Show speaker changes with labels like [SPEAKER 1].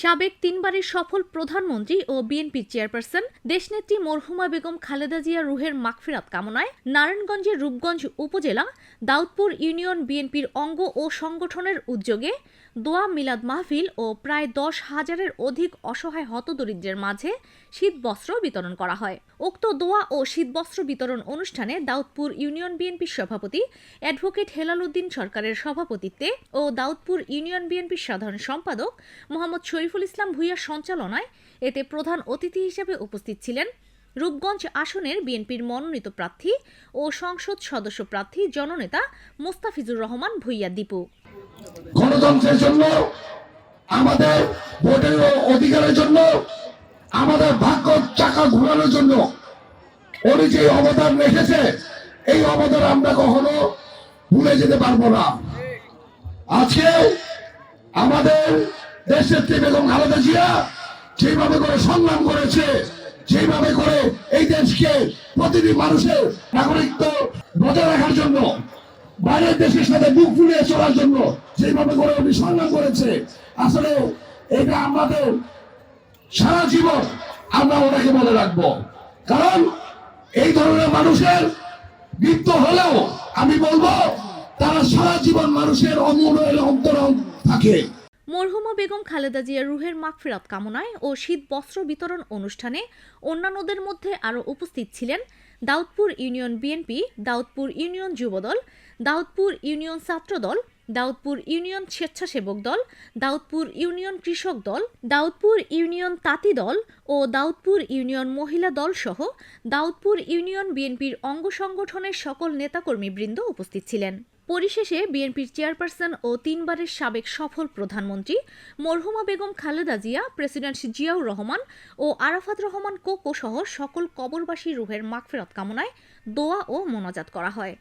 [SPEAKER 1] সাবেক তিনবারের সফল প্রধানমন্ত্রী ও বিএনপির চেয়ারপারসন দেশনেত্রী মরহুমা বেগম খালেদা জিয়া রুহের মাগফিরাত কামনায় নারায়ণগঞ্জের রূপগঞ্জ উপজেলা দাউদপুর ইউনিয়ন বিএনপির অঙ্গ ও সংগঠনের উদ্যোগে দোয়া মিলাদ মাহফিল ও প্রায় দশ হাজারের অধিক অসহায় হতদরিদ্রের মাঝে শীতবস্ত্র বিতরণ করা হয়। উক্ত দোয়া ও শীতবস্ত্র বিতরণ অনুষ্ঠানে দাউদপুর ইউনিয়ন বিএনপির সভাপতি অ্যাডভোকেট হেলাল উদ্দিন সরকারের সভাপতিত্বে ও দাউদপুর ইউনিয়ন বিএনপির সাধারণ সম্পাদক মোহাম্মদ শরীফুল ইসলাম ভূঁইয়ার সঞ্চালনায় এতে প্রধান অতিথি হিসেবে উপস্থিত ছিলেন রূপগঞ্জ আসনের বিএনপির মনোনীত প্রার্থী ও সংসদ সদস্য প্রার্থী জননেতা মোস্তাফিজুর রহমান ভূঁইয়া দীপু।
[SPEAKER 2] গণতন্ত্রের জন্য, আমাদের ভোটের অধিকারের জন্য, আমাদের ভাগ্য চাকা ঘোরানোর জন্য উনি যে অবদান রেখেছে, এই অবদান আমরা কখনো ভুলে যেতে পারব না। আজকে আমাদের দেশের বেগম খালেদা জিয়া যেভাবে করে সংগ্রাম করেছে, যেভাবে করে এই দেশকে প্রতিটি মানুষের নাগরিকত্ব বজায় রাখার জন্য, বাইরের দেশের সাথে বুক ফুলিয়ে চলার জন্য যেভাবে করে উনি সংগ্রাম করেছে, আসলে এটা আমাদের সারা জীবন আমরা ওনাকে মনে রাখব। কারণ এই ধরনের মানুষের মৃত্যু হলেও আমি বলব, তারা সারা জীবন মানুষের অমূল্য অন্তরণ থাকে।
[SPEAKER 1] মরহুমা বেগম খালেদা জিয়ার রুহের মাগফিরাত কামনায় ও শীত বস্ত্র বিতরণ অনুষ্ঠানে অন্যান্যদের মধ্যে আরও উপস্থিত ছিলেন Daudpur union BNP, Daudpur union Jubodal, Daudpur union Chhatradal, Daudpur union Swechchhasebak Dal, Daudpur union কৃষক দল, দাউদপুর ইউনিয়ন তাঁতি দল ও দাউদপুর ইউনিয়ন মহিলা দল সহ দাউদপুর ইউনিয়ন বিএনপির অঙ্গ সংগঠনের সকল নেতাকর্মীবৃন্দ উপস্থিত ছিলেন। পরিশেষে বিএনপির চেয়ারপারসন ও তিনবারের সাবেক সফল প্রধানমন্ত্রী মরহুমা বেগম খালেদা জিয়া, প্রেসিডেন্ট জিয়াউর রহমান ও আরাফাত রহমান কোকো সহ সকল কবরবাসী রুহের মাগফেরত কামনায় দোয়া ও মোনাজাত করা হয়।